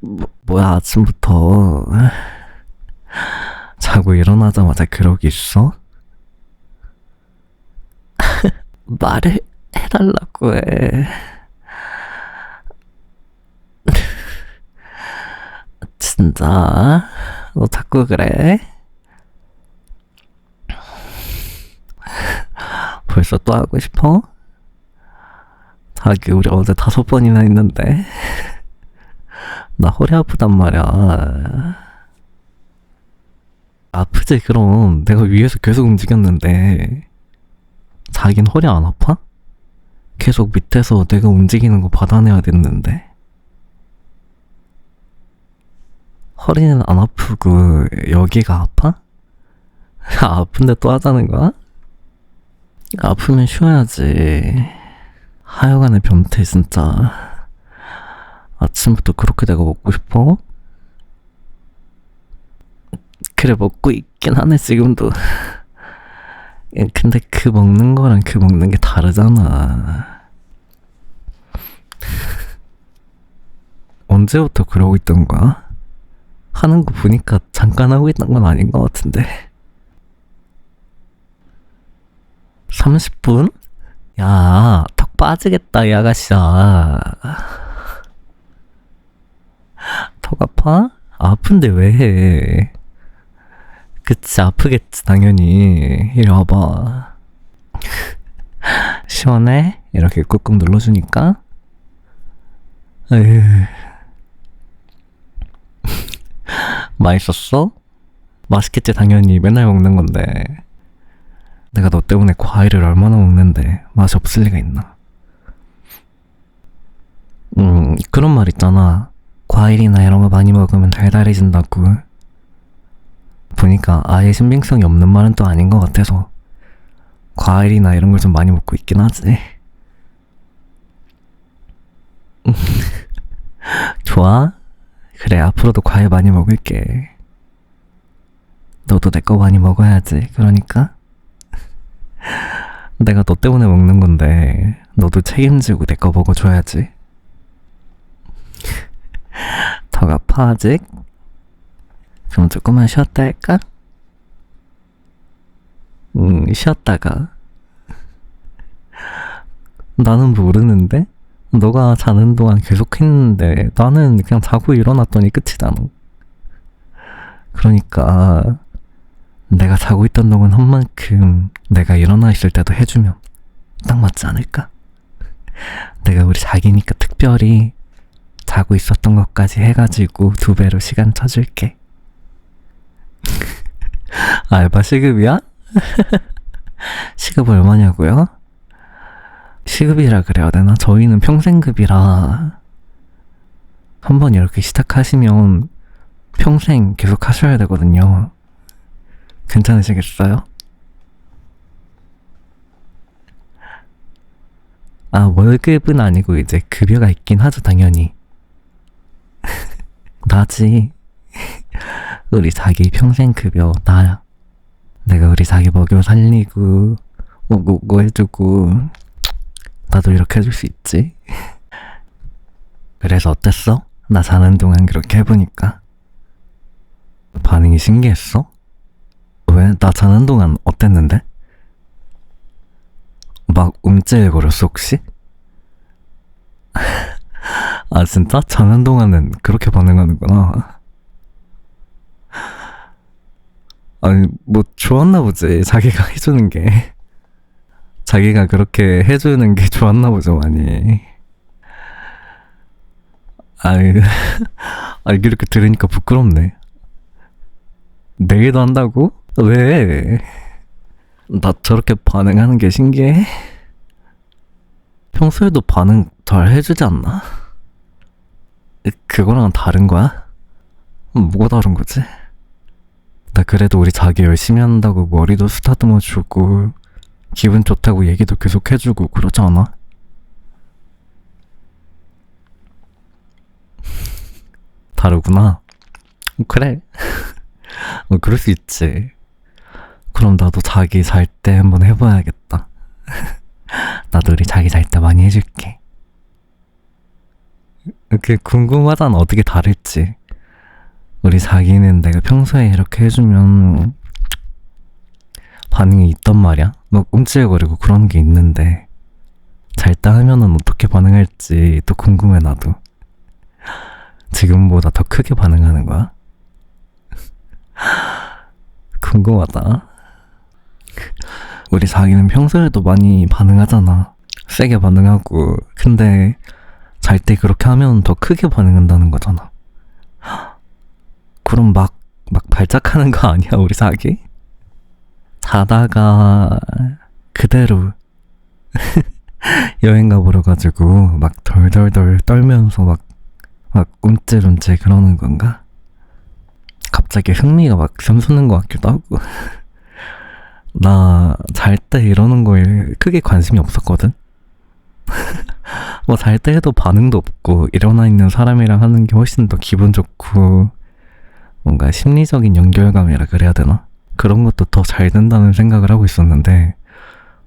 뭐, 뭐야, 아침부터. 자고 일어나자마자 그러기 있어? 말을 해달라고 해. 진짜? 너 자꾸 그래? 벌써 또 하고 싶어? 자기 우리 어제 다섯 번이나 했는데 나 허리 아프단 말이야 아프지 그럼 내가 위에서 계속 움직였는데 자긴 허리 안 아파? 계속 밑에서 내가 움직이는 거 받아내야 됐는데 허리는 안 아프고 여기가 아파? 아픈데 또 하자는 거야? 아프면 쉬어야지. 하여간의 변태 진짜. 아침부터 그렇게 내가 먹고 싶어? 그래 먹고 있긴 하네 지금도. 예, 근데 그 먹는 거랑 그 먹는 게 다르잖아. 언제부터 그러고 있던 거야? 하는 거 보니까 잠깐 하고 있던 건 아닌 것 같은데. 30분? 야, 턱 빠지겠다, 이 아가씨야. 턱 아파? 아픈데 왜 해? 그치, 아프겠지, 당연히. 이리 와봐. 시원해? 이렇게 꾹꾹 눌러주니까? 에휴. 맛있었어? 맛있겠지, 당연히. 맨날 먹는 건데. 내가 너 때문에 과일을 얼마나 먹는데 맛이 없을 리가 있나? 음, 그런 말 있잖아. 과일이나 이런 거 많이 먹으면 달달해진다고. 보니까 아예 신빙성이 없는 말은 또 아닌 것 같아서 과일이나 이런 걸 좀 많이 먹고 있긴 하지. 좋아? 그래, 앞으로도 과일 많이 먹을게. 너도 내 거 많이 먹어야지. 그러니까. 내가 너 때문에 먹는 건데 너도 책임지고 내 거 먹어줘야지. 턱 아파 아직? 그럼 조금만 쉬었다 할까? 음, 쉬었다가. 나는 모르는데? 너가 자는 동안 계속 했는데 나는 그냥 자고 일어났더니 끝이잖아. 그러니까 내가 자고 있던 동안 한 만큼 내가 일어나 있을 때도 해주면 딱 맞지 않을까? 내가 우리 자기니까 특별히 자고 있었던 것까지 해가지고 두 배로 시간 쳐줄게. 알바 시급이야? 시급 얼마냐고요? 시급이라 그래야 되나? 저희는 평생급이라 한번 이렇게 시작하시면 평생 계속 하셔야 되거든요. 괜찮으시겠어요? 아, 월급은 아니고 이제 급여가 있긴 하죠, 당연히. 나지. 우리 자기 평생 급여, 나야. 내가 우리 자기 먹여 살리고, 오고오고 해주고, 나도 이렇게 해줄 수 있지. 그래서 어땠어? 나 자는 동안 그렇게 해보니까. 반응이 신기했어? 왜? 나 자는 동안 어땠는데? 막 움찔거렸어 혹시? 아 진짜? 자는 동안은 그렇게 반응하는구나 아니 뭐 좋았나 보지 자기가 해주는 게 자기가 그렇게 해주는 게 좋았나 보죠 많이 아니 아 이렇게 들으니까 부끄럽네 내일도 한다고? 왜? 나 저렇게 반응하는 게 신기해? 평소에도 반응 잘 해주지 않나? 그거랑은 다른 거야? 뭐가 다른 거지? 나 그래도 우리 자기 열심히 한다고 머리도 쓰다듬어 주고 기분 좋다고 얘기도 계속 해주고 그러지 않아? 다르구나. 그래. 어, 그럴 수 있지. 그럼 나도 자기 잘 때 한번 해봐야겠다. 나도 우리 자기 잘 때 많이 해줄게. 이렇게 궁금하단 어떻게 다를지. 우리 자기는 내가 평소에 이렇게 해주면 반응이 있단 말이야. 막 움찔거리고 그런 게 있는데 잘 때 하면은 어떻게 반응할지 또 궁금해 나도. 지금보다 더 크게 반응하는 거야? 궁금하다. 우리 자기는 평소에도 많이 반응하잖아 세게 반응하고 근데 잘 때 그렇게 하면 더 크게 반응한다는 거잖아. 그럼 막, 막 발작하는 거 아니야, 우리 자기? 자다가 그대로 여행 가보러 가지고 막 덜덜덜 떨면서 막, 막 움찔움찔 그러는 건가? 갑자기 흥미가 막 샘솟는 것 같기도 하고. 나 잘 때 이러는 거에 크게 관심이 없었거든? 뭐 잘 때 해도 반응도 없고 일어나 있는 사람이랑 하는 게 훨씬 더 기분 좋고 뭔가 심리적인 연결감이라 그래야 되나? 그런 것도 더 잘 된다는 생각을 하고 있었는데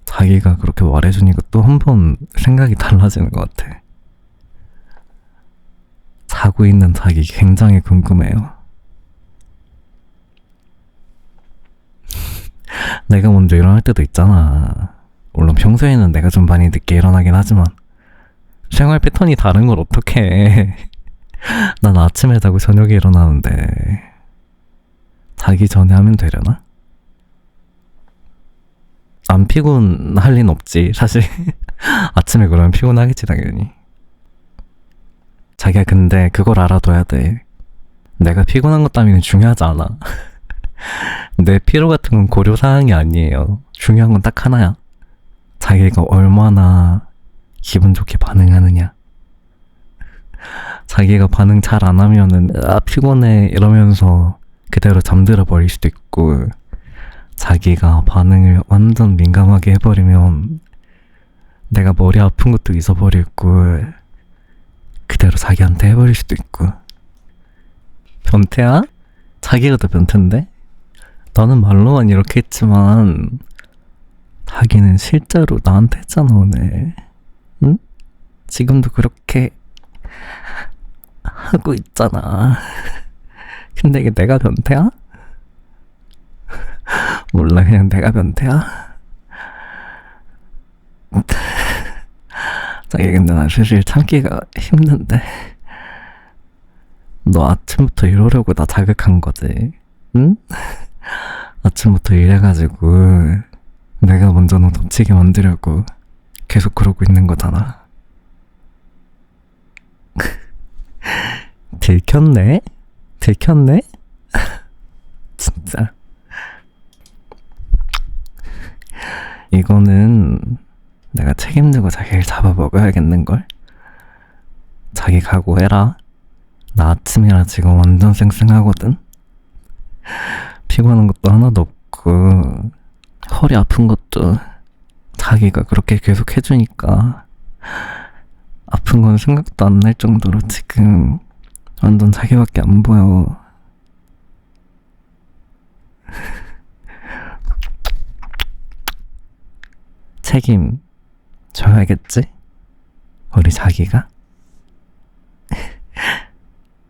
자기가 그렇게 말해주니까 또 한 번 생각이 달라지는 것 같아. 자고 있는 자기 굉장히 궁금해요. 내가 먼저 일어날 때도 있잖아. 물론 평소에는 내가 좀 많이 늦게 일어나긴 하지만 생활 패턴이 다른 걸 어떻게 해. 난 아침에 자고 저녁에 일어나는데 자기 전에 하면 되려나? 안 피곤할 리는 없지 사실 아침에 그러면 피곤하겠지 당연히 자기야 근데 그걸 알아둬야 돼 내가 피곤한 것 따위는 중요하지 않아 내 피로 같은 건 고려 사항이 아니에요 중요한 건 딱 하나야 자기가 얼마나 기분 좋게 반응하느냐. 자기가 반응 잘 안 하면은, 아, 피곤해, 이러면서 그대로 잠들어 버릴 수도 있고, 자기가 반응을 완전 민감하게 해버리면, 내가 머리 아픈 것도 잊어버리고, 그대로 자기한테 해버릴 수도 있고. 변태야? 자기가 더 변태인데? 나는 말로만 이렇게 했지만, 자기는 실제로 나한테 했잖아, 오늘. 응? 지금도 그렇게 하고 있잖아. 근데 이게 내가 변태야? 몰라, 그냥 내가 변태야? 자기 근데 나 사실 참기가 힘든데. 너 아침부터 이러려고 나 자극한 거지. 응? 아침부터 이래가지고 내가 먼저 너 덮치게 만들려고 계속 그러고 있는 거잖아. 들켰네? 들켰네? 진짜. 이거는 내가 책임지고 자기를 잡아먹어야겠는걸? 자기 각오해라. 나 아침이라 지금 완전 쌩쌩하거든? 피곤한 것도 하나도 없고, 허리 아픈 것도 자기가 그렇게 계속 해주니까 아픈 건 생각도 안 날 정도로 지금 완전 자기밖에 안 보여. 책임 져야겠지? 우리 자기가?